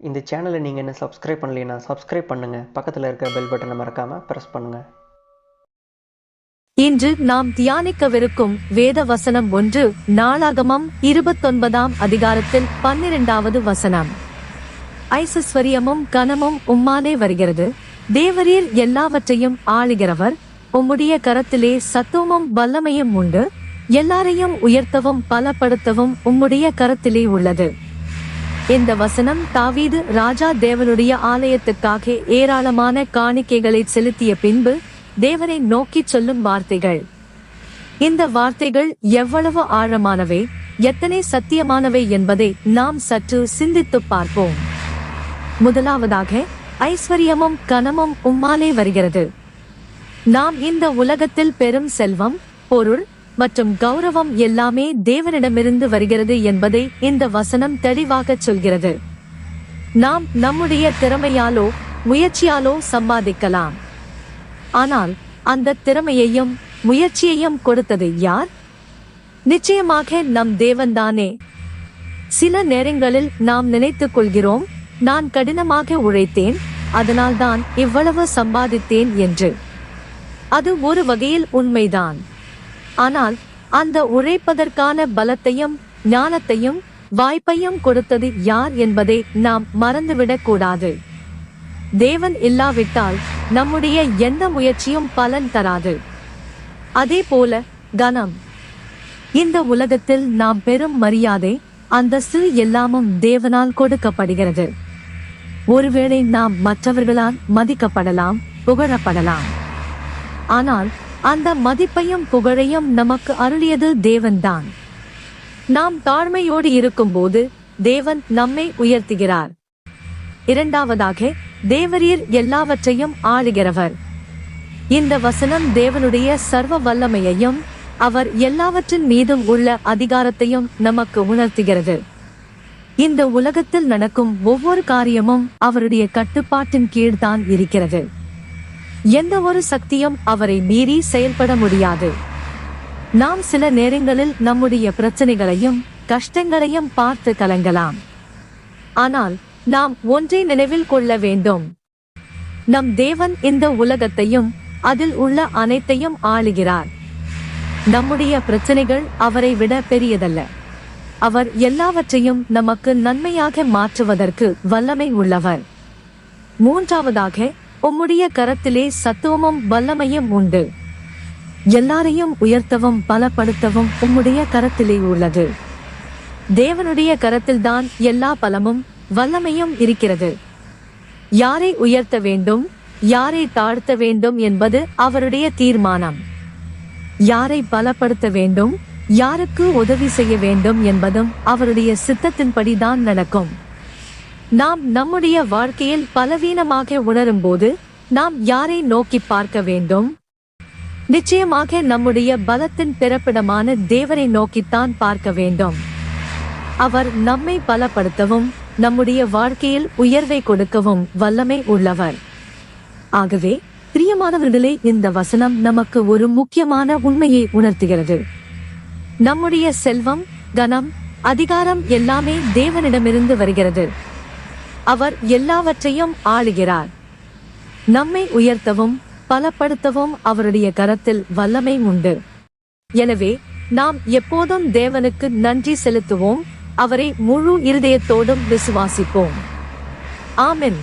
இந்த சேனலை நீங்கள் என்ன சப்ஸ்கிரைப் பண்ணலைன்னா சப்ஸ்கிரைப் பண்ணுங்கள் பக்கத்தில் இருக்க பெல் பட்டனை மறக்காமல் ப்ரெஸ் பண்ணுங்கள் இன்று நாம் தியானிக்கவிருக்கும் வேத வசனம் ஒன்று நாளாகமம் இருபத்தொன்பதாம் அதிகாரத்தில் பன்னிரெண்டாவது வசனம். ஐசஸ்வரியமும் கனமும் உம்மாலே வருகிறது. தேவரீர் எல்லாவற்றையும் ஆளுகிறவர். உம்முடைய கரத்திலே சத்துவமும் வல்லமையும் உண்டு. எல்லாரையும் உயர்த்தவும் பலப்படுத்தவும் உம்முடைய கரத்திலே உள்ளது. இந்த வசனம் தாவீது ராஜா தேவனுடைய ஆலயத்துக்காக ஏராளமான காணிக்கைகளை செலுத்திய பின்பு தேவனை நோக்கிச் சொல்லும் வார்த்தைகள். இந்த வார்த்தைகள் எவ்வளவு ஆழமானவை எத்தனை சத்தியமானவை என்பதை நாம் சற்று சிந்தித்துப் பார்ப்போம். முதலாவதாக ஐஸ்வர்யமும் கனமும் உம்மாலே வருகிறது. நாம் இந்த உலகத்தில் பெரும் செல்வம் பொருள் மற்றும் கௌரவம் எல்லாமே தேவனிடமிருந்து வருகிறது என்பதை இந்த வசனம் தெளிவாகச் சொல்கிறது. நாம் நம்முடைய திறமையாலோ முயற்சியாலோ சம்பாதிக்கலாம். ஆனால் அந்த திறமையையும் முயற்சியையும் கொடுத்தது யார்? நிச்சயமாக நம் தேவன்தானே. சில நேரங்களில் நாம் நினைத்துக் கொள்கிறோம் நான் கடினமாக உழைத்தேன் அதனால்தான் இவ்வளவு சம்பாதித்தேன் என்று. அது ஒரு வகையில் உண்மைதான். ஆனால் அந்த உழைப்பதற்கான பலத்தையும் ஞானத்தையும் வாய்ப்பையும் கொடுத்தது யார் என்பதை நாம் மறந்துவிடக் கூடாது. தேவன் இல்லாவிட்டால் நம்முடைய எந்த முயற்சியும் பலன் தராது. அதே போல கனம். இந்த உலகத்தில் நாம் பெறும் மரியாதை அந்தஸ்து எல்லாமும் தேவனால் கொடுக்கப்படுகிறது. ஒருவேளை நாம் மற்றவர்களால் மதிக்கப்படலாம் புகழப்படலாம். ஆனால் அந்த மதிப்பையும் புகழையும் நமக்கு அருளியது தேவன்தான். நாம் தாழ்மையோடு இருக்கும்போது தேவன் நம்மை உயர்த்துகிறார். இரண்டாவதாக தேவரீர் எல்லாவற்றையும் ஆளுகிறவர். இந்த வசனம் தேவனுடைய சர்வ வல்லமையையும் அவர் எல்லாவற்றின் மீதும் உள்ள அதிகாரத்தையும் நமக்கு உணர்த்துகிறது. இந்த உலகத்தில் நடக்கும் ஒவ்வொரு காரியமும் அவருடைய கட்டுப்பாட்டின் கீழ்தான் இருக்கிறது. எந்த ஒரு சக்தியும் அவரை மீறி செயல்பட முடியாது. நாம் சில நேரங்களில் நம்முடைய பிரச்சனைகளையும் கஷ்டங்களையும் பார்த்து கலங்கலாம். ஆனால் நாம் ஒன்றை நினைவில் கொள்ள வேண்டும். நம் தேவன் இந்த உலகத்தையும் அதில் உள்ள அனைத்தையும் ஆளுகிறார். நம்முடைய பிரச்சனைகள் அவரை விட பெரியதல்ல. அவர் எல்லாவற்றையும் நமக்கு நன்மையாக மாற்றுவதற்கு வல்லமை உள்ளவர். மூன்றாவதாக உம்முடைய கரத்திலே சத்துவமும் வல்லமையும் உண்டு. எல்லாரையும் உயர்த்தவும் பலப்படுத்தவும் உம்முடைய கரத்திலே உள்ளது. தேவனுடைய கரத்தில்தான் எல்லா பலமும் வல்லமையும் இருக்கிறது. யாரை உயர்த்த வேண்டும் யாரை தாழ்த்த வேண்டும் என்பது அவருடைய தீர்மானம். யாரை பலப்படுத்த வேண்டும் யாருக்கு உதவி செய்ய வேண்டும் என்பதும் அவருடைய சித்தத்தின்படிதான் நடக்கும். நாம் நம்முடைய வாழ்க்கையில் பலவீனமாக உணரும்போது நாம் யாரை நோக்கி பார்க்க வேண்டும்? நிச்சயமாக நம்முடைய பலத்தின் பிறப்பிடமான தேவரை நோக்கித்தான் பார்க்க வேண்டும். அவர் நம்மை பலப்படுத்தவும் நம்முடைய வாழ்க்கையில் உயர்வை கொடுக்கவும் வல்லமை உள்ளவர். ஆகவே பிரியமானவர்களே இந்த வசனம் நமக்கு ஒரு முக்கியமான உண்மையை உணர்த்துகிறது. நம்முடைய செல்வம் கனம் அதிகாரம் எல்லாமே தேவனிடமிருந்து வருகிறது. அவர் எல்லாவற்றையும் ஆளுகிறார். நம்மை உயர்த்தவும் பலப்படுத்தவும் அவருடைய கரத்தில் வல்லமை உண்டு. எனவே நாம் எப்போதும் தேவனுக்கு நன்றி செலுத்துவோம் அவரை முழு இருதயத்தோடும் விசுவாசிப்போம். ஆமென்.